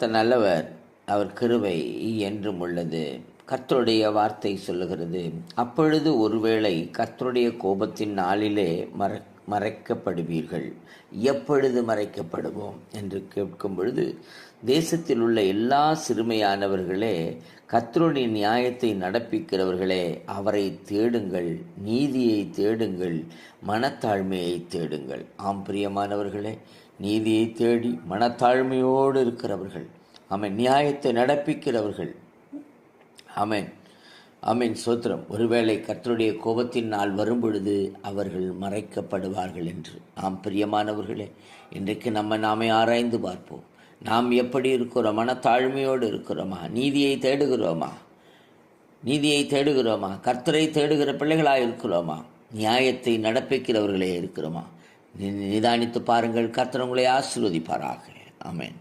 கர்த்தர் நல்லவர் அவர் கிருவை என்றும் உள்ளது. கர்த்தருடைய வார்த்தை சொல்லுகிறது அப்பொழுது ஒருவேளை கர்த்தருடைய கோபத்தின் நாளிலே மற மறைக்கப்படுவீர்கள். எப்பொழுது மறைக்கப்படுவோம்? என்று கேட்கும் பொழுது தேசத்தில் உள்ள எல்லா சிறுமையானவர்களே கர்த்தருடைய நியாயத்தை நடப்பிக்கிறவர்களே அவரை தேடுங்கள் நீதியை தேடுங்கள் மனத்தாழ்மையை தேடுங்கள். ஆம் பிரியமானவர்களே நீதியை தேடி மனத்தாழ்மையோடு இருக்கிறவர்கள். அவன் நியாயத்தை நடப்பிக்கிறவர்கள். அமன் அமீன் சோத்திரம். ஒருவேளை கர்த்தருடைய கோபத்தின் நாள் வரும்பொழுது அவர்கள் மறைக்கப்படுவார்கள் என்று. ஆம் பிரியமானவர்களே இன்றைக்கு நம்ம நாமே ஆராய்ந்து பார்ப்போம். நாம் எப்படி இருக்கிறோம்? மனத்தாழ்மையோடு இருக்கிறோமா? நீதியை தேடுகிறோமா? நீதியை தேடுகிறோமா? கர்த்தரை தேடுகிற பிள்ளைகளாக இருக்கிறோமா? நியாயத்தை நடப்பிக்கிறவர்களே இருக்கிறோமா? நி- நிதானித்து பாருங்கள் கர்த்தர் உங்களை ஆசீர்வதிப்பாராக. ஆமென்.